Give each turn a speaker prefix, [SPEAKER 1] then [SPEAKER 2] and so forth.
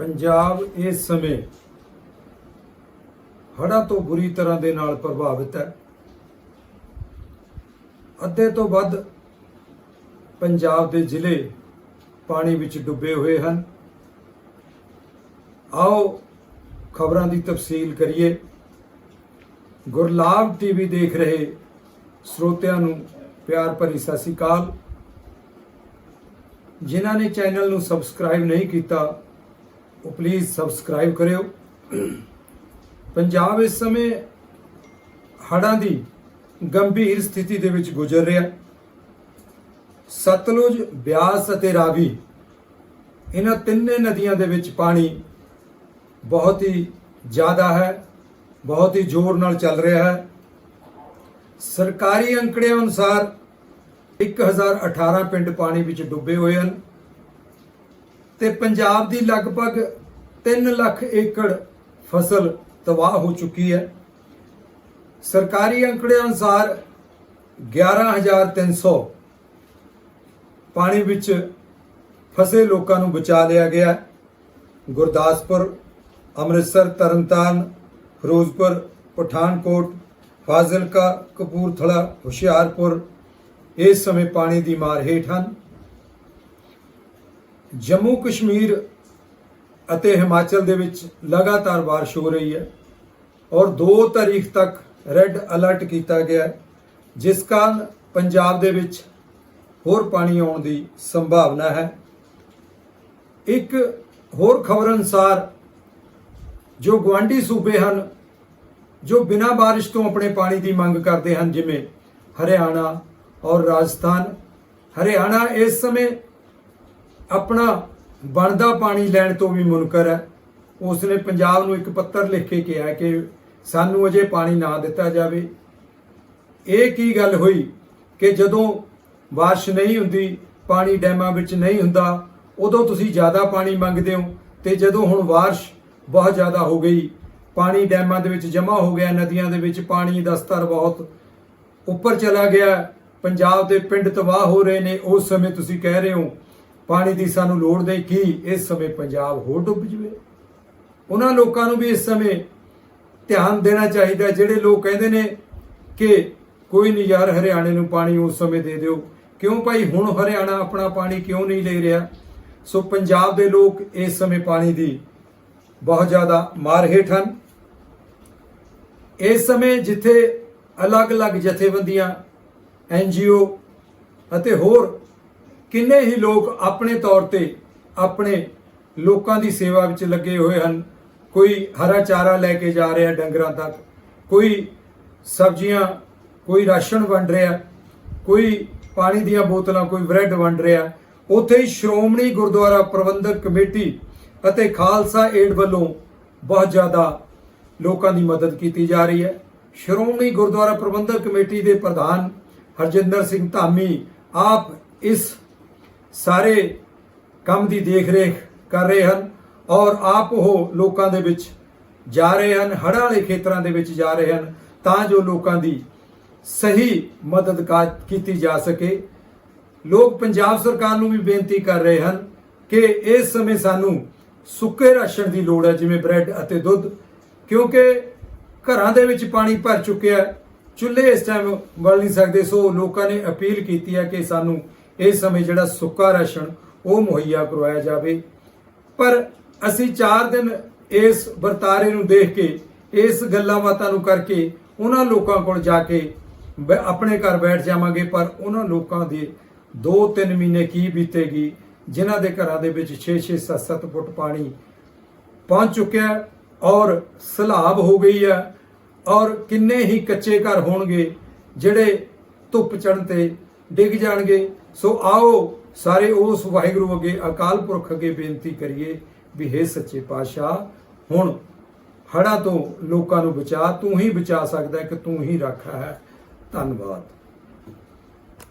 [SPEAKER 1] ਪੰਜਾਬ ਇਸ ਸਮੇਂ ਹੜ੍ਹਾਂ ਤੋਂ ਬੁਰੀ ਤਰ੍ਹਾਂ ਦੇ ਨਾਲ ਪ੍ਰਭਾਵਿਤ ਹੈ। ਅੱਧੇ ਤੋਂ ਵੱਧ ਪੰਜਾਬ ਦੇ ਜ਼ਿਲ੍ਹੇ ਪਾਣੀ ਵਿੱਚ ਡੁੱਬੇ ਹੋਏ ਹਨ। ਆਓ ਖਬਰਾਂ ਦੀ ਤਫਸੀਲ ਕਰੀਏ। ਗੁਰਲਾਬ ਟੀਵੀ ਦੇਖ ਰਹੇ ਸਰੋਤਿਆਂ ਨੂੰ ਪਿਆਰ ਭਰੀ ਸਤਿ ਸ਼੍ਰੀ ਅਕਾਲ। ਜਿਨ੍ਹਾਂ ਨੇ ਚੈਨਲ ਨੂੰ ਸਬਸਕ੍ਰਾਈਬ ਨਹੀਂ ਕੀਤਾ ਉਹ ਪਲੀਜ਼ ਸਬਸਕ੍ਰਾਈਬ ਕਰਿਓ। ਪੰਜਾਬ ਇਸ ਸਮੇਂ ਹੜ੍ਹਾਂ ਦੀ ਗੰਭੀਰ ਸਥਿਤੀ ਦੇ ਵਿੱਚ ਗੁਜ਼ਰ ਰਿਹਾ। ਸਤਲੁਜ, ਬਿਆਸ ਅਤੇ ਰਾਵੀ ਇਹਨਾਂ ਤਿੰਨੇ ਨਦੀਆਂ ਦੇ ਵਿੱਚ ਪਾਣੀ ਬਹੁਤ ਹੀ ਜ਼ਿਆਦਾ ਹੈ, ਬਹੁਤ ਹੀ ਜ਼ੋਰ ਨਾਲ ਚੱਲ ਰਿਹਾ ਹੈ। ਸਰਕਾਰੀ ਅੰਕੜਿਆਂ ਅਨੁਸਾਰ 1018 ਪਿੰਡ ਪਾਣੀ ਵਿੱਚ ਡੁੱਬੇ ਹੋਏ ਹਨ। ਤੇ ਪੰਜਾਬ ਦੀ ਲਗਭਗ 3 ਲੱਖ ਏਕੜ ਫਸਲ ਤਬਾਹ ਹੋ ਚੁੱਕੀ ਹੈ। ਸਰਕਾਰੀ ਅੰਕੜਿਆਂ ਅਨੁਸਾਰ 11300 ਪਾਣੀ ਵਿੱਚ ਫਸੇ ਲੋਕਾਂ ਨੂੰ ਬਚਾ ਲਿਆ ਗਿਆ ਗੁਰਦਾਸਪੁਰ, ਅੰਮ੍ਰਿਤਸਰ, ਤਰਨਤਾਰਨ, ਫਿਰੋਜ਼ਪੁਰ, ਪਠਾਨਕੋਟ, ਫਾਜ਼ਿਲਕਾ, ਕਪੂਰਥਲਾ, ਹੁਸ਼ਿਆਰਪੁਰ ਇਸ ਸਮੇਂ ਪਾਣੀ ਦੀ ਮਾਰ ਹੇਠ ਹਨ। ਜੰਮੂ ਕਸ਼ਮੀਰ ਅਤੇ ਹਿਮਾਚਲ ਦੇ ਵਿੱਚ ਲਗਾਤਾਰ ਬਾਰਿਸ਼ ਹੋ ਰਹੀ ਹੈ ਔਰ 2 ਤਾਰੀਖ ਤੱਕ ਰੈੱਡ ਅਲਰਟ ਕੀਤਾ ਗਿਆ ਹੈ, ਜਿਸ ਕਾਰਨ ਪੰਜਾਬ ਦੇ ਵਿੱਚ ਹੋਰ ਪਾਣੀ ਆਉਣ ਦੀ ਸੰਭਾਵਨਾ ਹੈ। ਇੱਕ ਹੋਰ ਖਬਰ ਅਨੁਸਾਰ ਜੋ ਗਵਾਂਢੀ ਸੂਬੇ ਹਨ, ਜੋ ਬਿਨਾਂ ਬਾਰਿਸ਼ ਤੋਂ ਆਪਣੇ ਪਾਣੀ ਦੀ ਮੰਗ ਕਰਦੇ ਹਨ, ਜਿਵੇਂ ਹਰਿਆਣਾ ਔਰ ਰਾਜਸਥਾਨ, ਹਰਿਆਣਾ ਇਸ ਸਮੇਂ ਆਪਣਾ ਬਣਦਾ ਪਾਣੀ ਲੈਣ ਤੋਂ ਵੀ ਮੁਨਕਰ ਹੈ। ਉਸ ਨੇ ਪੰਜਾਬ ਨੂੰ ਇੱਕ ਪੱਤਰ ਲਿਖ ਕੇ ਕਿਹਾ ਕਿ ਸਾਨੂੰ ਅਜੇ ਪਾਣੀ ਨਾ ਦਿੱਤਾ ਜਾਵੇ। ਇਹ ਕੀ ਗੱਲ ਹੋਈ ਕਿ ਜਦੋਂ ਬਾਰਿਸ਼ ਨਹੀਂ ਹੁੰਦੀ, ਪਾਣੀ ਡੈਮਾਂ ਵਿੱਚ ਨਹੀਂ ਹੁੰਦਾ, ਉਦੋਂ ਤੁਸੀਂ ਜ਼ਿਆਦਾ ਪਾਣੀ ਮੰਗਦੇ ਹੋ ਤੇ ਜਦੋਂ ਹੁਣ ਬਾਰਿਸ਼ ਬਹੁਤ ਜ਼ਿਆਦਾ ਹੋ ਗਈ, ਪਾਣੀ ਡੈਮਾਂ ਦੇ ਵਿੱਚ ਜਮ੍ਹਾਂ ਹੋ ਗਿਆ, ਨਦੀਆਂ ਦੇ ਵਿੱਚ ਪਾਣੀ ਦਾ ਸਤਰ ਬਹੁਤ ਉੱਪਰ ਚਲਾ ਗਿਆ, ਪੰਜਾਬ ਦੇ ਪਿੰਡ ਤਬਾਹ ਹੋ ਰਹੇ ਨੇ, ਉਸ ਸਮੇਂ ਤੁਸੀਂ ਕਹਿ ਰਹੇ ਹੋ ਪਾਣੀ ਦੀ ਸਾਨੂੰ ਲੋੜ ਦੇ ਕੀ ਇਸ ਸਮੇਂ ਪੰਜਾਬ ਹੋਰ ਡੁੱਬ ਜਵੇ। ਉਹਨਾਂ ਲੋਕਾਂ ਨੂੰ ਵੀ ਇਸ ਸਮੇਂ ਧਿਆਨ ਦੇਣਾ ਚਾਹੀਦਾ ਜਿਹੜੇ ਲੋਕ ਕਹਿੰਦੇ ਨੇ ਕਿ ਕੋਈ ਨਹੀਂ ਯਾਰ, ਹਰਿਆਣੇ ਨੂੰ ਪਾਣੀ ਉਸ ਸਮੇਂ ਦੇ ਦਿਓ। ਕਿਉਂ ਭਾਈ? ਹੁਣ ਹਰਿਆਣਾ ਆਪਣਾ ਪਾਣੀ ਕਿਉਂ ਨਹੀਂ ਲੈ ਰਿਹਾ? ਸੋ ਪੰਜਾਬ ਦੇ ਲੋਕ ਇਸ ਸਮੇਂ ਪਾਣੀ ਦੀ ਬਹੁਤ ਜ਼ਿਆਦਾ ਮਾਰ ਹੇਠ ਹਨ। ਇਸ ਸਮੇਂ ਜਿੱਥੇ ਅਲੱਗ-ਅਲੱਗ ਜਥੇਬੰਦੀਆਂ ਐਨਜੀਓ ਅਤੇ ਹੋਰ ਕਿੰਨੇ ਹੀ ਲੋਕ ਆਪਣੇ ਤੌਰ ਤੇ ਆਪਣੇ ਲੋਕਾਂ ਦੀ ਸੇਵਾ ਵਿੱਚ ਲੱਗੇ ਹੋਏ ਹਨ। ਕੋਈ ਹਰਾ ਚਾਰਾ ਲੈ ਕੇ ਜਾ ਰਿਹਾ ਡੰਗਰਾਂ ਤੱਕ, ਕੋਈ ਸਬਜ਼ੀਆਂ, ਕੋਈ ਰਾਸ਼ਨ ਵੰਡ ਰਿਹਾ, ਕੋਈ ਪਾਣੀ ਦੀਆਂ ਬੋਤਲਾਂ, ਕੋਈ ਬ੍ਰੈਡ ਵੰਡ ਰਿਹਾ। ਉੱਥੇ ਹੀ ਸ਼੍ਰੋਮਣੀ ਗੁਰਦੁਆਰਾ ਪ੍ਰਬੰਧਕ ਕਮੇਟੀ ਅਤੇ ਖਾਲਸਾ ਏਡ ਵੱਲੋਂ ਬਹੁਤ ਜ਼ਿਆਦਾ ਲੋਕਾਂ ਦੀ ਮਦਦ ਕੀਤੀ ਜਾ ਰਹੀ ਹੈ। ਸ਼੍ਰੋਮਣੀ ਗੁਰਦੁਆਰਾ ਪ੍ਰਬੰਧਕ ਕਮੇਟੀ ਦੇ ਪ੍ਰਧਾਨ ਹਰਜਿੰਦਰ ਸਿੰਘ ਧਾਮੀ, ਆਪ ਇਸ ਸਾਰੇ ਕੰਮ ਦੀ ਦੇਖਰੇਖ ਕਰ ਰਹੇ ਹਨ ਔਰ ਆਪ ਉਹ ਲੋਕਾਂ ਦੇ ਵਿੱਚ ਜਾ ਰਹੇ ਹਨ, ਹੜ੍ਹਾਂ ਵਾਲੇ ਖੇਤਰਾਂ ਦੇ ਵਿੱਚ ਜਾ ਰਹੇ ਹਨ ਤਾਂ ਜੋ ਲੋਕਾਂ ਦੀ ਸਹੀ ਮਦਦ ਕੀਤੀ ਜਾ ਸਕੇ। ਲੋਕ ਪੰਜਾਬ ਸਰਕਾਰ ਨੂੰ ਵੀ ਬੇਨਤੀ ਕਰ ਰਹੇ ਹਨ ਕਿ ਇਸ ਸਮੇਂ ਸਾਨੂੰ ਸੁੱਕੇ ਰਾਸ਼ਨ ਦੀ ਲੋੜ ਹੈ, ਜਿਵੇਂ ਬ੍ਰੈਡ ਅਤੇ ਦੁੱਧ, ਕਿਉਂਕਿ ਘਰਾਂ ਦੇ ਵਿੱਚ ਪਾਣੀ ਭਰ ਚੁੱਕਿਆ ਚੁੱਲ੍ਹੇ ਇਸ ਟਾਈਮ ਬਲ ਨਹੀਂ ਸਕਦੇ, ਸੋ ਲੋਕਾਂ ਨੇ ਅਪੀਲ ਕੀਤੀ ਹੈ ਕਿ ਸਾਨੂੰ ਇਸ ਸਮੇਂ ਜਿਹੜਾ ਸੁੱਕਾ ਰਾਸ਼ਨ ਉਹ ਮੁਹੱਈਆ ਕਰਵਾਇਆ ਜਾਵੇ। ਪਰ ਅਸੀਂ 4 ਦਿਨ ਇਸ ਵਰਤਾਰੇ ਨੂੰ ਦੇਖ ਕੇ, ਇਸ ਗੱਲਾਂ ਬਾਤਾਂ ਨੂੰ ਕਰਕੇ ਉਹਨਾਂ ਲੋਕਾਂ ਕੋਲ ਜਾ ਕੇ ਬ- ਆਪਣੇ ਘਰ ਬੈਠ ਜਾਵਾਂਗੇ, ਪਰ ਉਹਨਾਂ ਲੋਕਾਂ ਦੇ 2-3 ਮਹੀਨੇ ਕੀ ਬੀਤੇਗੀ, ਜਿਨ੍ਹਾਂ ਦੇ ਘਰਾਂ ਦੇ ਵਿੱਚ 6-6 7-7 ਫੁੱਟ ਪਾਣੀ ਪਹੁੰਚ ਚੁੱਕਿਆ ਔਰ ਸਲਾਬ ਹੋ ਗਈ ਹੈ ਔਰ ਕਿੰਨੇ ਹੀ ਕੱਚੇ ਘਰ ਹੋਣਗੇ, ਜਿਹੜੇ ਧੁੱਪ ਚੜਨ ਤੇ ਡਿੱਗ ਜਾਣਗੇ। ਸੋ ਆਓ ਸਾਰੇ ਉਸ ਵਾਹਿਗੁਰੂ ਅੱਗੇ, ਅਕਾਲ ਪੁਰਖ ਅੱਗੇ ਬੇਨਤੀ ਕਰੀਏ ਵੀ हे ਸੱਚੇ ਪਾਤਸ਼ਾਹ, ਹੁਣ ਹੜ੍ਹਾਂ ਤੋਂ ਲੋਕਾਂ ਨੂੰ ਬਚਾ, ਤੂੰ ਹੀ ਬਚਾ ਸਕਦਾ ਕਿ ਤੂੰ ਹੀ ਰੱਖਾ ਹੈ। ਧੰਨਵਾਦ।